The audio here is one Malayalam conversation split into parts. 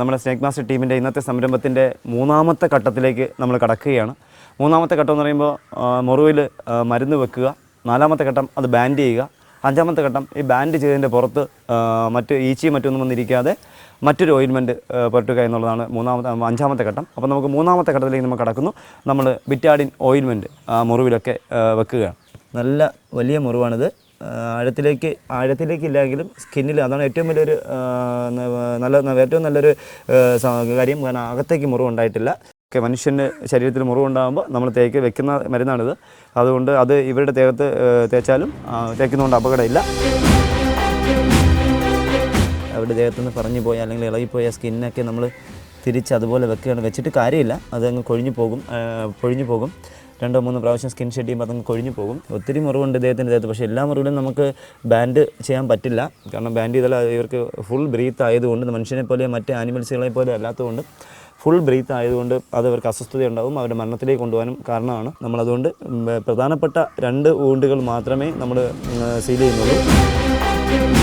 നമ്മുടെ സ്നേക് മാസ്റ്റർ ടീമിന്റെ ഇന്നത്തെ സംരംഭത്തിന്റെ മൂന്നാമത്തെ ഘട്ടത്തിലേക്ക് നമ്മൾ കടക്കുകയാണ്. മൂന്നാമത്തെ ഘട്ടം എന്ന് പറയുമ്പോൾ മുറിവിൽ മരുന്ന് വെക്കുക. നാലാമത്തെ ഘട്ടം അത് ബാൻഡ് ചെയ്യുക. അഞ്ചാമത്തെ ഘട്ടം ഈ ബാൻഡ് ചെയ്തതിന്റെ പുറത്ത് മറ്റ് ഈച്ചയും മറ്റൊന്നും വന്നിരിക്കാതെ മറ്റൊരു ഓയിൻമെന്റ് പുരട്ടുക എന്നുള്ളതാണ് മൂന്നാമത്തെ അഞ്ചാമത്തെ ഘട്ടം. അപ്പോൾ നമുക്ക് മൂന്നാമത്തെ ഘട്ടത്തിലേക്ക് നമ്മൾ കടക്കുന്നു. നമ്മൾ ബിറ്റാഡിൻ ഓയിൻമെന്റ് മുറിവിലൊക്കെ വെക്കുകയാണ്. നല്ല വലിയ മുറിവാണിത്. ആഴത്തിലേക്ക് ആഴത്തിലേക്ക് ഇല്ലെങ്കിലും സ്കിന്നിൽ അതാണ് ഏറ്റവും വലിയൊരു നല്ല ഏറ്റവും നല്ലൊരു കാര്യം. കാരണം അകത്തേക്ക് മുറിവ് ഉണ്ടായിട്ടില്ല ഒക്കെ മനുഷ്യന്റെ ശരീരത്തിൽ മുറിവുണ്ടാകുമ്പോൾ നമ്മൾ തേക്ക് വെക്കുന്ന മരുന്നാണിത്. അതുകൊണ്ട് അത് ഇവരുടെ തേകത്ത് തേച്ചാലും തേക്കുന്നതുകൊണ്ട് അപകടമില്ല. അവരുടെ ദേഹത്തുനിന്ന് പറഞ്ഞു പോയാൽ അല്ലെങ്കിൽ ഇളകിപ്പോയ സ്കിന്നൊക്കെ നമ്മൾ തിരിച്ച് അതുപോലെ വെക്കുകയാണ്. വെച്ചിട്ട് കാര്യമില്ല. അതങ്ങ് കൊഴിഞ്ഞു പോകും പൊഴിഞ്ഞു പോകും. രണ്ടോ മൂന്നോ പ്രാവശ്യം സ്കിൻ ഷെഡ് ചെയ്യുമ്പോൾ അതങ്ങ് കൊഴിഞ്ഞു പോകും. ഒത്തിരി മുറിവുണ്ട് ഇദ്ദേഹത്തിന്റെ ദേഹത്ത്. പക്ഷേ എല്ലാ മുറിവിലും നമുക്ക് ബാൻഡ് ചെയ്യാൻ പറ്റില്ല. കാരണം ബാൻഡ് ചെയ്താൽ ഇവർക്ക് ഫുൾ ബ്രീത്ത് ആയതുകൊണ്ട് മനുഷ്യനെ പോലെ മറ്റ് ആനിമൽസുകളെ പോലെ അല്ലാത്തതുകൊണ്ട് ഫുൾ ബ്രീത്ത് ആയതുകൊണ്ട് അത് അവർക്ക് അസ്വസ്ഥത ഉണ്ടാവും. അവരുടെ മരണത്തിലേക്ക് കൊണ്ടുപോകാനും കാരണമാണ്. നമ്മളതുകൊണ്ട് പ്രധാനപ്പെട്ട രണ്ട് വൂണ്ടുകൾ മാത്രമേ നമ്മൾ സീൽ ചെയ്യുന്നുള്ളൂ.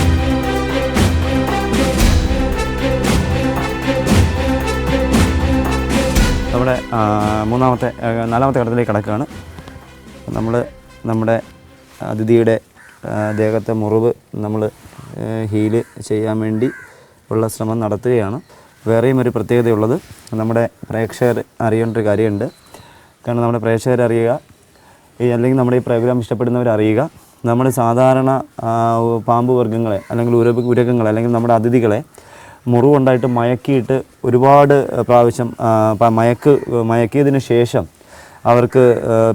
നമ്മുടെ മൂന്നാമത്തെ നാലാമത്തെ ഘട്ടത്തിലേക്ക് കടക്കുകയാണ്. നമ്മൾ നമ്മുടെ അതിഥിയുടെ ദേഹത്തെ മുറിവ് നമ്മൾ ഹീൽ ചെയ്യാൻ വേണ്ടി ഉള്ള ശ്രമം നടത്തുകയാണ്. വേറെയും ഒരു പ്രത്യേകതയുള്ളത് നമ്മുടെ പ്രേക്ഷകർ അറിയേണ്ട ഒരു കാര്യമുണ്ട്. കാരണം നമ്മുടെ പ്രേക്ഷകർ അറിയുക അല്ലെങ്കിൽ നമ്മുടെ ഈ പ്രോഗ്രാം ഇഷ്ടപ്പെടുന്നവർ അറിയുക. നമ്മൾ സാധാരണ പാമ്പ് വർഗങ്ങളെ അല്ലെങ്കിൽ ഉരകങ്ങളെ അല്ലെങ്കിൽ നമ്മുടെ അതിഥികളെ മുറിവുണ്ടായിട്ട് മയക്കിയിട്ട് ഒരുപാട് പ്രാവശ്യം മയക്ക് മയക്കിയതിന് ശേഷം അവർക്ക്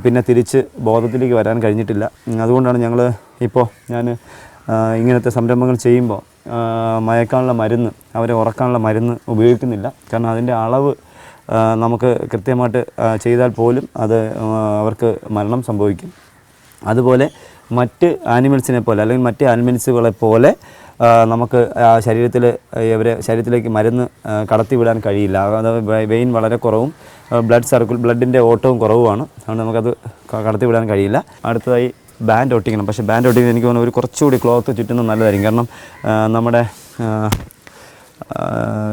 പിന്നെ തിരിച്ച് ബോധത്തിലേക്ക് വരാൻ കഴിഞ്ഞിട്ടില്ല. അതുകൊണ്ടാണ് ഞങ്ങൾ ഇപ്പോൾ ഞാൻ ഇങ്ങനത്തെ സംരംഭങ്ങൾ ചെയ്യുമ്പോൾ മയക്കാനുള്ള മരുന്ന് അവരെ ഉറക്കാനുള്ള മരുന്ന് ഉപയോഗിക്കുന്നില്ല. കാരണം അതിന്റെ അളവ് നമുക്ക് കൃത്യമായിട്ട് ചെയ്താൽ പോലും അത് അവർക്ക് മരണം സംഭവിക്കും. അതുപോലെ മറ്റ് ആനിമൽസിനെ പോലെ അല്ലെങ്കിൽ മറ്റ് ആനിമൽസുകളെ പോലെ നമുക്ക് ശരീരത്തിൽ ഇവരെ ശരീരത്തിലേക്ക് മരുന്ന് കടത്തിവിടാൻ കഴിയില്ല. അത് വെയിൻ വളരെ കുറവും ബ്ലഡ് സർക്കിൾ ബ്ലഡിന്റെ ഓട്ടവും കുറവുമാണ്. അതുകൊണ്ട് നമുക്കത് കടത്തിവിടാൻ കഴിയില്ല. അടുത്തതായി ബാൻഡ് ഒട്ടിക്കണം. പക്ഷേ ബാൻഡ് ഒട്ടിക്കുന്നത് എനിക്ക് തോന്നുന്നു ഒരു കുറച്ചുകൂടി ക്ലോത്ത് ചുറ്റുന്നത് നല്ലതായിരിക്കും. കാരണം നമ്മുടെ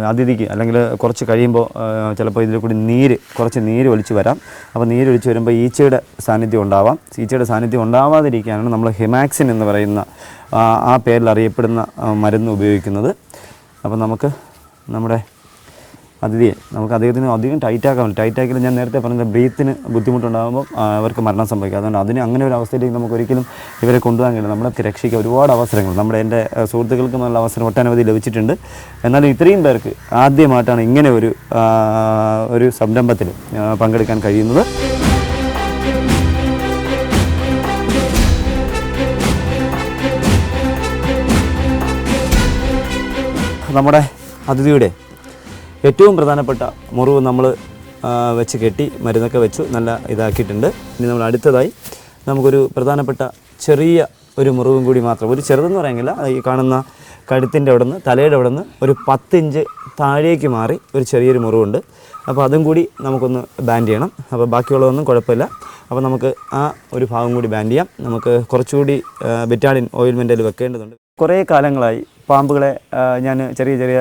അതിഥിക്ക് അല്ലെങ്കിൽ കുറച്ച് കഴിയുമ്പോൾ ചിലപ്പോൾ ഇതിൽ കൂടി നീര് കുറച്ച് നീര് ഒലിച്ച് വരാം. അപ്പോൾ നീര് ഒലിച്ച് വരുമ്പോൾ ഈച്ചയുടെ സാന്നിധ്യം ഉണ്ടാവാം. ഈച്ചയുടെ സാന്നിധ്യം ഉണ്ടാവാതിരിക്കാനാണ് നമ്മൾ ഹിമാക്സിൻ എന്ന് പറയുന്ന ആ, പേരിൽ അറിയപ്പെടുന്ന മരുന്ന് ഉപയോഗിക്കുന്നത്. അപ്പോൾ നമുക്ക് നമ്മുടെ അതിഥിയെ നമുക്ക് അദ്ദേഹത്തിന് അധികം ടൈറ്റ് ആക്കാൻ പറ്റും ഞാൻ നേരത്തെ പറഞ്ഞത് ബ്രീത്തിന് ബുദ്ധിമുട്ടുണ്ടാകുമ്പോൾ അവർക്ക് മരണം സംഭവിക്കും. അതുകൊണ്ട് അതിന് അങ്ങനെ ഒരു അവസ്ഥയിലേക്ക് നമുക്ക് ഒരിക്കലും ഇവരെ കൊണ്ടുപോകാൻ കഴിയില്ല. നമ്മളെ രക്ഷിക്കാൻ ഒരുപാട് അവസരങ്ങൾ. നമ്മുടെ എന്റെ സുഹൃത്തുക്കൾക്കും നല്ല അവസരം ഒട്ടനവധി ലഭിച്ചിട്ടുണ്ട്. എന്നാലും ഇത്രയും പേർക്ക് ആദ്യമായിട്ടാണ് ഇങ്ങനെ ഒരു ഒരു സംരംഭത്തിൽ പങ്കെടുക്കാൻ കഴിയുന്നത്. നമ്മുടെ അതിഥിയുടെ ഏറ്റവും പ്രധാനപ്പെട്ട മുറിവ് നമ്മൾ വെച്ച് കെട്ടി മരുന്നൊക്കെ വെച്ചു നല്ല ഇതാക്കിയിട്ടുണ്ട്. ഇനി നമ്മൾ അടുത്തതായി നമുക്കൊരു പ്രധാനപ്പെട്ട ചെറിയ ഒരു മുറിവും കൂടി മാത്രം. ഒരു ചെറുതെന്ന് പറയാനില്ല ഈ കാണുന്ന കഴുത്തിന്റെ അവിടെ നിന്ന് തലയുടെ അവിടെ നിന്ന് ഒരു പത്തിഞ്ച് താഴേക്ക് മാറി ഒരു ചെറിയൊരു മുറിവുണ്ട്. അപ്പോൾ അതും കൂടി നമുക്കൊന്ന് ബാൻഡ് ചെയ്യണം. അപ്പോൾ ബാക്കിയുള്ളതൊന്നും കുഴപ്പമില്ല. അപ്പോൾ നമുക്ക് ആ ഒരു ഭാഗം കൂടി ബാൻഡ് ചെയ്യാം. നമുക്ക് കുറച്ചുകൂടി ബെറ്റാഡിൻ ഓയിൽമെന്റിൽ വെക്കേണ്ടതുണ്ട്. കുറേ കാലങ്ങളായി പാമ്പുകളെ ഞാൻ ചെറിയ ചെറിയ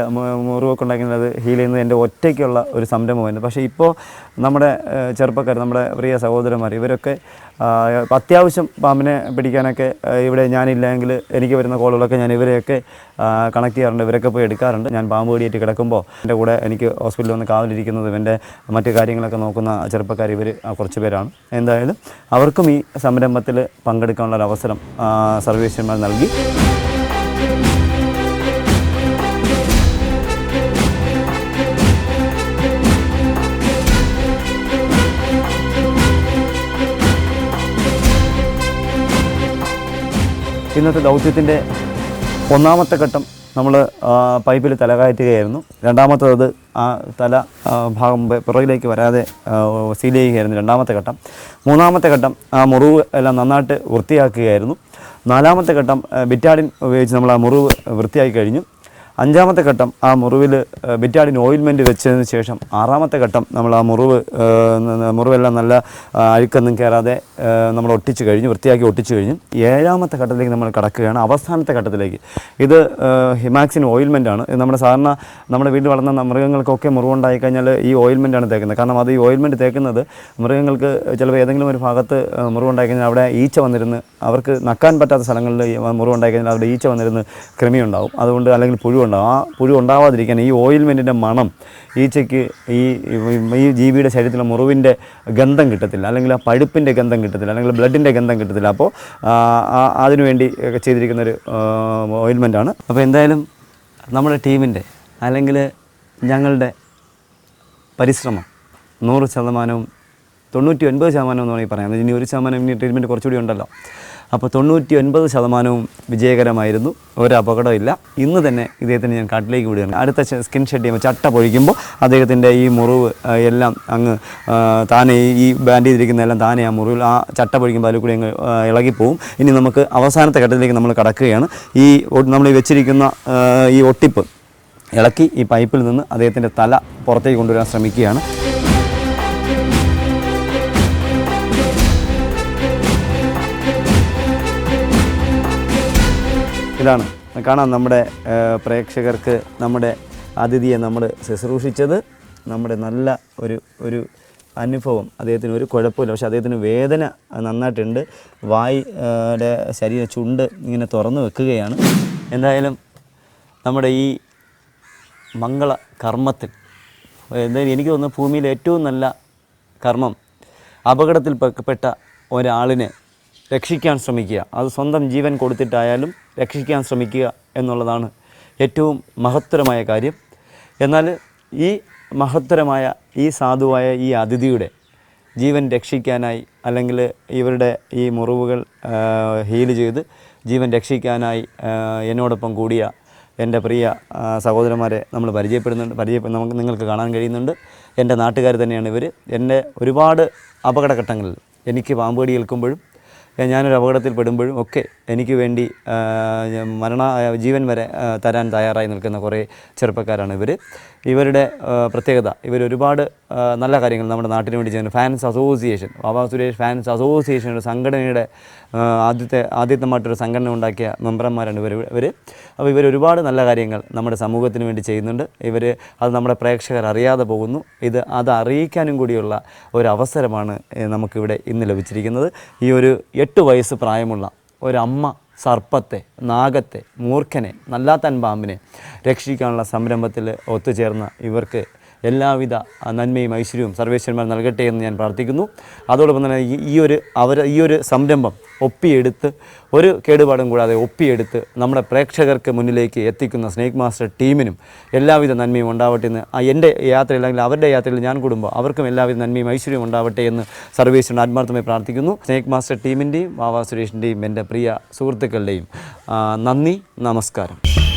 മുറിവൊക്കെ ഉണ്ടാക്കുന്നത് ഹീൽ ചെയ്യുന്നത് എന്റെ ഒറ്റയ്ക്കുള്ള ഒരു സംരംഭമായിരുന്നു. പക്ഷേ ഇപ്പോൾ നമ്മുടെ ചെറുപ്പക്കാർ നമ്മുടെ പ്രിയ സഹോദരന്മാർ ഇവരൊക്കെ അത്യാവശ്യം പാമ്പിനെ പിടിക്കാനൊക്കെ ഇവിടെ ഞാനില്ലെങ്കിൽ എനിക്ക് വരുന്ന കോളുകളൊക്കെ ഞാൻ ഇവരെയൊക്കെ കണക്ട് ചെയ്യാറുണ്ട്. ഇവരൊക്കെ പോയി എടുക്കാറുണ്ട്. ഞാൻ പാമ്പ് കടിയേറ്റ് കിടക്കുമ്പോൾ എന്റെ കൂടെ എനിക്ക് ഹോസ്പിറ്റലിൽ വന്ന് കാവലിരിക്കുന്നതും എന്റെ മറ്റു കാര്യങ്ങളൊക്കെ നോക്കുന്ന ചെറുപ്പക്കാർ ഇവർ കുറച്ച് പേരാണ്. എന്തായാലും അവർക്കും ഈ സംരംഭത്തിൽ പങ്കെടുക്കാനുള്ള അവസരം സർവീസന്മാർ നൽകി. ഇന്നത്തെ ദൗത്യത്തിന്റെ ഒന്നാമത്തെ ഘട്ടം നമ്മൾ പൈപ്പിൽ തല കയറ്റുകയായിരുന്നു. രണ്ടാമത്തത് ആ തല ഭാഗം പുറകിലേക്ക് വരാതെ സീൽ ചെയ്യുകയായിരുന്നു രണ്ടാമത്തെ ഘട്ടം. മൂന്നാമത്തെ ഘട്ടം ആ മുറിവ് എല്ലാം നന്നായിട്ട് വൃത്തിയാക്കുകയായിരുന്നു. നാലാമത്തെ ഘട്ടം ബിറ്റാഡിൻ ഉപയോഗിച്ച് നമ്മൾ ആ മുറിവ് വൃത്തിയാക്കി കഴിഞ്ഞു. അഞ്ചാമത്തെ ഘട്ടം ആ മുറിവിൽ ബിറ്റാഡിൻ ഓയിൽമെന്റ് വെച്ചതിന് ശേഷം ആറാമത്തെ ഘട്ടം നമ്മൾ ആ മുറിവ് മുറിവെല്ലാം നല്ല അഴുക്കൊന്നും കയറാതെ നമ്മൾ ഒട്ടിച്ച് കഴിഞ്ഞു വൃത്തിയാക്കി ഒട്ടിച്ച് കഴിഞ്ഞു. ഏഴാമത്തെ ഘട്ടത്തിലേക്ക് നമ്മൾ കടക്കുകയാണ്. അവസാനത്തെ ഘട്ടത്തിലേക്ക്. ഇത് ഹിമാക്സിൻ ഓയിൽമെന്റ് ആണ്. നമ്മുടെ സാധാരണ നമ്മുടെ വീട്ടിൽ വളർന്ന മൃഗങ്ങൾക്കൊക്കെ മുറിവുണ്ടായി കഴിഞ്ഞാൽ ഈ ഓയിൽമെന്റ് ആണ് തേക്കുന്നത്. കാരണം അത് ഈ ഓയിൽമെന്റ് തേക്കുന്നത് മൃഗങ്ങൾക്ക് ചിലപ്പോൾ ഏതെങ്കിലും ഒരു ഭാഗത്ത് മുറിവുണ്ടായി കഴിഞ്ഞാൽ അവിടെ ഈച്ച വന്നിരുന്ന് അവർക്ക് നക്കാൻ പറ്റാത്ത സ്ഥലങ്ങളിൽ മുറിവുണ്ടായി കഴിഞ്ഞാൽ അവിടെ ഈച്ച വന്നിരുന്ന് കൃമിയുണ്ടാവും. അതുകൊണ്ട് അല്ലെങ്കിൽ പുഴു ഉണ്ടാവും. ആ പുഴു ഉണ്ടാവാതിരിക്കാൻ ഈ ഓയിൽമെന്റിന്റെ മണം ഈച്ചയ്ക്ക് ഈ ഈ ജീവിയുടെ ശരീരത്തിലെ മുറിവിന്റെ ഗന്ധം കിട്ടത്തില്ല. അല്ലെങ്കിൽ ആ പഴുപ്പിന്റെ ഗന്ധം കിട്ടത്തില്ല. അല്ലെങ്കിൽ ബ്ലഡിന്റെ ഗന്ധം കിട്ടത്തില്ല. അപ്പോൾ അതിനുവേണ്ടി ഒക്കെ ചെയ്തിരിക്കുന്നൊരു ഓയിൽമെന്റാണ് അപ്പോൾ എന്തായാലും നമ്മുടെ ടീമിന്റെ അല്ലെങ്കിൽ ഞങ്ങളുടെ പരിശ്രമം നൂറ് ശതമാനവും തൊണ്ണൂറ്റി ഒൻപത് ശതമാനം എന്ന് വേണമെങ്കിൽ പറയാം ഇനി ഒരു ശതമാനം ഇനി ട്രീറ്റ്മെന്റ് കുറച്ചുകൂടി ഉണ്ടല്ലോ. അപ്പോൾ തൊണ്ണൂറ്റി ഒൻപത് ശതമാനവും വിജയകരമായിരുന്നു. ഒരു അപകടമില്ല. ഇന്ന് തന്നെ ഇദ്ദേഹത്തിന് ഞാൻ കാട്ടിലേക്ക് വിടുകയാണ്. അടുത്ത സ്കിൻ ഷെഡ് ചെയ്യുമ്പോൾ ചട്ട പൊഴിക്കുമ്പോൾ അദ്ദേഹത്തിന്റെ ഈ മുറിവ് എല്ലാം അങ്ങ് താനെ ഈ- ബാൻഡ് ചെയ്തിരിക്കുന്ന എല്ലാം താനെ ആ മുറിവിൽ ആ ചട്ട പൊഴിക്കുമ്പോൾ അതിൽ കൂടി അങ്ങ് ഇളകിപ്പോവും. ഇനി നമുക്ക് അവസാനത്തെ ഘട്ടത്തിലേക്ക് നമ്മൾ കടക്കുകയാണ്. ഈ നമ്മൾ വെച്ചിരിക്കുന്ന ഈ ഒട്ടിപ്പ് ഇളക്കി ഈ പൈപ്പിൽ നിന്ന് അദ്ദേഹത്തിന്റെ തല പുറത്തേക്ക് കൊണ്ടുവരാൻ ശ്രമിക്കുകയാണ്. ഇതാണ് കാണാം നമ്മുടെ പ്രേക്ഷകർക്ക് നമ്മുടെ അതിഥിയെ നമ്മൾ ശുശ്രൂഷിച്ചത്. നമ്മുടെ നല്ല ഒരു ഒരു അനുഭവം. അദ്ദേഹത്തിന് ഒരു കുഴപ്പമില്ല. പക്ഷേ അദ്ദേഹത്തിന് വേദന നന്നായിട്ടുണ്ട്. വായ് ആ, ശരീര ചുണ്ട് ഇങ്ങനെ തുറന്നു വെക്കുകയാണ്. എന്തായാലും നമ്മുടെ ഈ മംഗള കർമ്മത്തിൽ എനിക്ക് തോന്നുന്നു ഭൂമിയിലെ ഏറ്റവും നല്ല കർമ്മം അപകടത്തിൽ അപകടത്തിൽപ്പെട്ട ഒരാളിനെ രക്ഷിക്കാൻ ശ്രമിക്കുക. അത് സ്വന്തം ജീവൻ കൊടുത്തിട്ടായാലും രക്ഷിക്കാൻ ശ്രമിക്കുക എന്നുള്ളതാണ് ഏറ്റവും മഹത്തരമായ കാര്യം. എന്നാൽ ഈ മഹത്തരമായ ഈ സാധുവായ ഈ അതിഥിയുടെ ജീവൻ രക്ഷിക്കാനായി അല്ലെങ്കിൽ ഇവരുടെ ഈ മുറിവുകൾ ഹീൽ ചെയ്ത് ജീവൻ രക്ഷിക്കാനായി എന്നോടൊപ്പം കൂടിയ എന്റെ പ്രിയ സഹോദരന്മാരെ നമ്മൾ പരിചയപ്പെടുന്നുണ്ട് പരിചയ നമുക്ക് നിങ്ങൾക്ക് കാണാൻ കഴിയുന്നുണ്ട്. എന്റെ നാട്ടുകാർ തന്നെയാണ് ഇവർ എന്റെ ഒരുപാട് അപകടഘട്ടങ്ങളിൽ എനിക്ക് പാമ്പേടി ഏൽക്കുമ്പോഴും ഞാനൊരു അപകടത്തിൽ പെടുമ്പോഴും ഒക്കെ എനിക്ക് വേണ്ടി മരണ ജീവൻ വരെ തരാൻ തയ്യാറായി നിൽക്കുന്ന കുറേ ചെറുപ്പക്കാരാണ് ഇവർ ഇവരുടെ പ്രത്യേകത. ഇവർ ഒരുപാട് നല്ല കാര്യങ്ങൾ നമ്മുടെ നാട്ടിന് വേണ്ടി ചെയ്യുന്നു fans association Baba Suresh fans association ഒരു സംഘടനയുടെ ആദ്യത്തെ ആദ്യത്തമായിട്ടൊരു സംഘടന ഉണ്ടാക്കിയ മെമ്പർമാരാണ് ഇവർ ഇവർ അപ്പോൾ ഇവർ ഒരുപാട് നല്ല കാര്യങ്ങൾ നമ്മുടെ സമൂഹത്തിന് വേണ്ടി ചെയ്യുന്നുണ്ട്. ഇവർ അത് നമ്മുടെ പ്രേക്ഷകർ അറിയാതെ പോകുന്നു. ഇത് അത് അറിയിക്കാനും കൂടിയുള്ള ഒരു അവസരമാണ് നമുക്കിവിടെ ഇന്ന് ലഭിച്ചിരിക്കുന്നത്. ഈ ഒരു എട്ട് വയസ്സ് പ്രായമുള്ള ഒരമ്മ സർപ്പത്തെ നാഗത്തെ മൂർഖനെ നല്ലാത്തൻ പാമ്പിനെ രക്ഷിക്കാനുള്ള സംരംഭത്തിൽ ഒത്തുചേർന്ന ഇവർക്ക് എല്ലാവിധ നന്മയും ഐശ്വര്യവും സർവേശ്വരന്മാർ നൽകട്ടെ എന്ന് ഞാൻ പ്രാർത്ഥിക്കുന്നു. അതോടൊപ്പം തന്നെ ഈ- ഒരു അവർ ഈ ഒരു സംരംഭം ഒപ്പിയെടുത്ത് ഒരു കേടുപാടും കൂടാതെ ഒപ്പിയെടുത്ത് നമ്മുടെ പ്രേക്ഷകർക്ക് മുന്നിലേക്ക് എത്തിക്കുന്ന സ്നേക് മാസ്റ്റർ ടീമിനും എല്ലാവിധ നന്മയും ഉണ്ടാവട്ടെ എന്ന് എന്റെ യാത്രയിൽ അല്ലെങ്കിൽ അവരുടെ യാത്രയിൽ ഞാൻ കൂടുമ്പോൾ അവർക്കും എല്ലാവിധ നന്മയും ഐശ്വര്യവും ഉണ്ടാവട്ടെ എന്ന് സർവേശ്വരൻ ആത്മാർത്ഥമായി പ്രാർത്ഥിക്കുന്നു. സ്നേക് മാസ്റ്റർ ടീമിന്റെയും വാവാ സുരേഷിന്റെയും എന്റെ പ്രിയ സുഹൃത്തുക്കളുടെയും നന്ദി നമസ്കാരം.